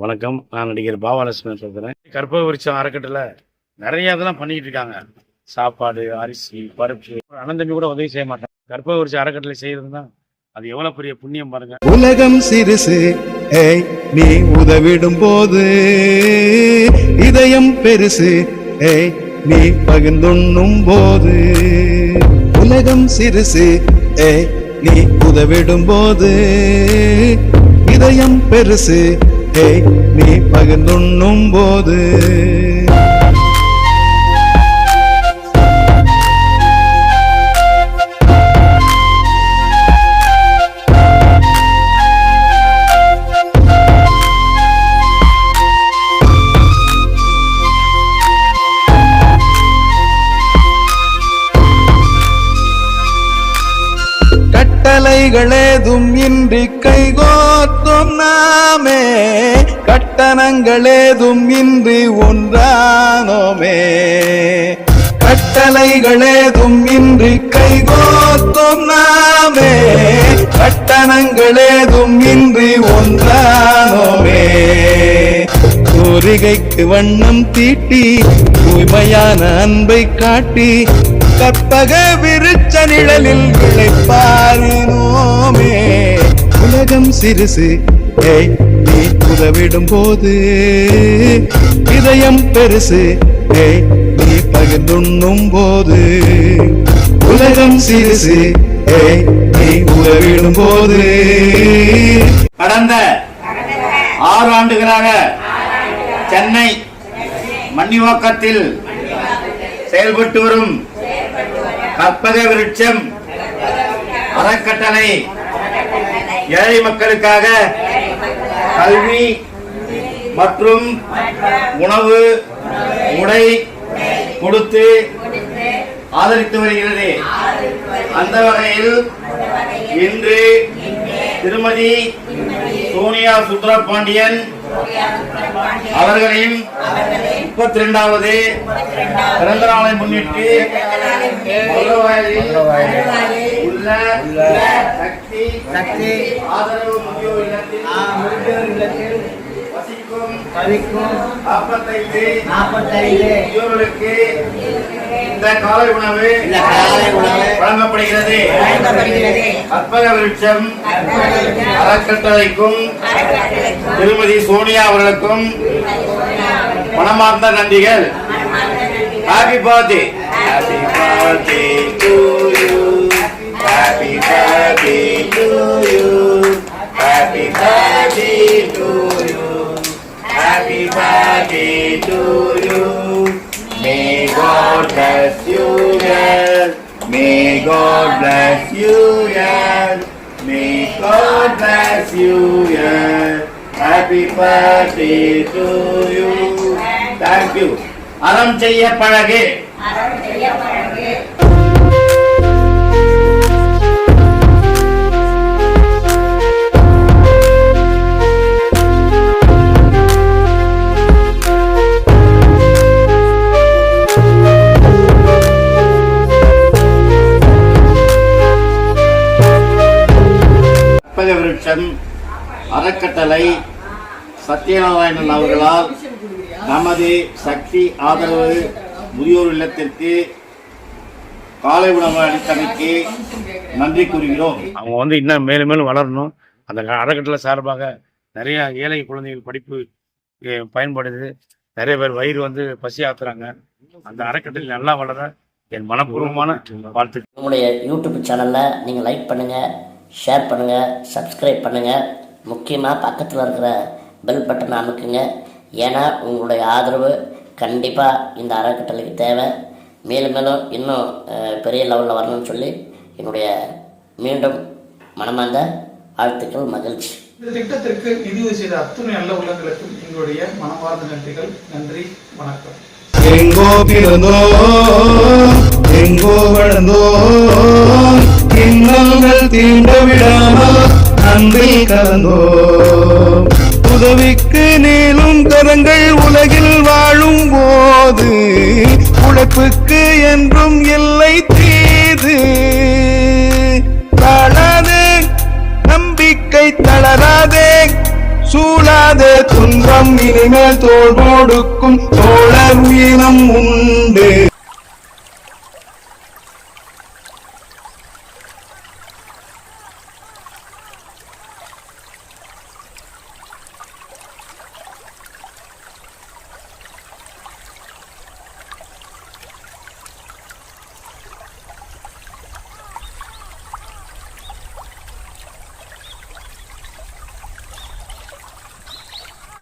வணக்கம். நான் நடிகர் பாபாலட்சுமி பேசுகிறேன் கற்பக விருட்சம் அறக்கட்டில் நிறைய இதெல்லாம் பண்ணிக்கிட்டு இருக்காங்க. சாப்பாடு அரிசி பருப்பு. அனந்தமி கூட உதவி செய்ய மாட்டேன். கற்பக விருட்சம் அறக்கட்டளை செய்யறதுன்னா அது எவ்வளவு பெரிய புண்ணியம் பாருங்க. உலகம் சிறுசு. ஏய் நீ உதவிடும் போது இதயம் பெருசு. ஏய் நீ பகிர்ந்துண்ணும் போது உலகம் சிறுசு. ஏய் நீ உதவிடும் போது இதயம் பெருசு. ஏய் நீ பகிர்ந்துண்ணும் போது கட்டளைகளேதும் இன்றி கைகோ கைகோத்தும் நாமே கட்டணங்கள் ஏதும் இன்றி ஒன்றானோமே. கட்டளைகள் ஏதும் இன்றி கைகோத்தும் நாமே கட்டணங்கள் ஏதும் இன்றி ஒன்றானோமே. கோரிகைக்கு வண்ணம் தீட்டி தூய்மையான அன்பை காட்டி கற்பக விருச்ச நிழலில் விளைப்பாரினோமே. உலகம் சிறுசு. ஏய் நீ உதவிடும் போது இதயம் பெருசு. ஏய் நீ பகிர்ந்துண்ணும் போது உலகம் சிறுசு. ஏய் நீ உதவிடும் போது கடந்த ஆறு ஆண்டுகளாக சென்னை மன்னிவாக்கத்தில் செயல்பட்டு வரும் கற்பக விருட்சம் அறக்கட்டளை ஏழை மக்களுக்காக கல்வி மற்றும் உணவு உடை கொடுத்து ஆதரித்து வருகிறது. அந்த வகையில் இன்று திருமதி சோனியா சுந்தரபாண்டியன் அவர்களின் முப்பத்தி இரண்டாவது பிறந்த நாளை முன்னிட்டு உள்ள சக்தி சக்தி ஆதரவு முதியோர் இல்லத்தில் இல்லத்தில் வசிக்கும் கவிக்கும் நாற்பத்தைந்து நாற்பத்தைந்து முதியோர்களுக்கு இந்த காலை உணவு இந்த காலை உணவு வழங்கப்படுகிறது. வழங்கப்படுகிறது. கற்பக விருட்சம் அறக்கட்டளைக்கும் திருமதி சோனியா அவர்களுக்கும் மனமார்ந்த நன்றிகள். Happy birthday happy birthday to you bless you yes may god bless you yes may god bless you yes happy birthday to you thank you அறம் செய்ய பழகு அறம் செய்ய பழகு விருட்சம் அறக்கட்டளை சத்யநாராயணன் அவர்களால் நமது சக்தி ஆதரவு முதியோர் இல்லத்திற்கு காலை உணவு அளித்தமைக்கு நன்றி கூறுகிறோம். அவங்க வந்து இன்னும் மேலும் மேலும் வளரணும். அந்த அறக்கட்டளை சார்பாக நிறைய ஏழை குழந்தைகள் படிப்பு பயன்படுது. நிறைய பேர் வயிறு வந்து பசி ஆத்துறாங்க. அந்த அறக்கட்டளை நல்லா வளர என் மனப்பூர்வமான வாழ்த்து நம்முடைய யூடியூப் சேனலில் நீங்கள் லைக் பண்ணுங்கள் ஷேர் பண்ணுங்கள் சப்ஸ்கிரைப் பண்ணுங்கள் முக்கியமாக பக்கத்தில் இருக்கிற பெல் பட்டனை அமுக்குங்க. ஏன்னா உங்களுடைய ஆதரவு கண்டிப்பாக இந்த அறக்கட்டளைக்கு தேவை. மேலும் மேலும் இன்னும் பெரிய லெவலில் வரணும்னு சொல்லி என்னுடைய மீண்டும் மனமார்ந்த வாழ்த்துக்கள் மகிழ்ச்சி. இந்த திட்டத்திற்கு நிதியுதவி செய்த அத்துணை நல்ல உள்ளங்களுக்கும் எங்களுடைய மனமார்ந்த நன்றிகள். நன்றி வணக்கம். எங்கோ பிறந்தோம் எங்கோ தீண்ட விடாமல் அன்பில் கலந்தோம். உதவிக்கு நீளும் கரங்கள் உலகில் வாழும் போது உழைப்புக்கு என்றும் இல்லை தீது. தாழாதே நம்பிக்கை தளராதே சூழாதே துன்பம் இனிமேல் தோல் கொடுக்கும் தோழர் வீரம் உண்டு.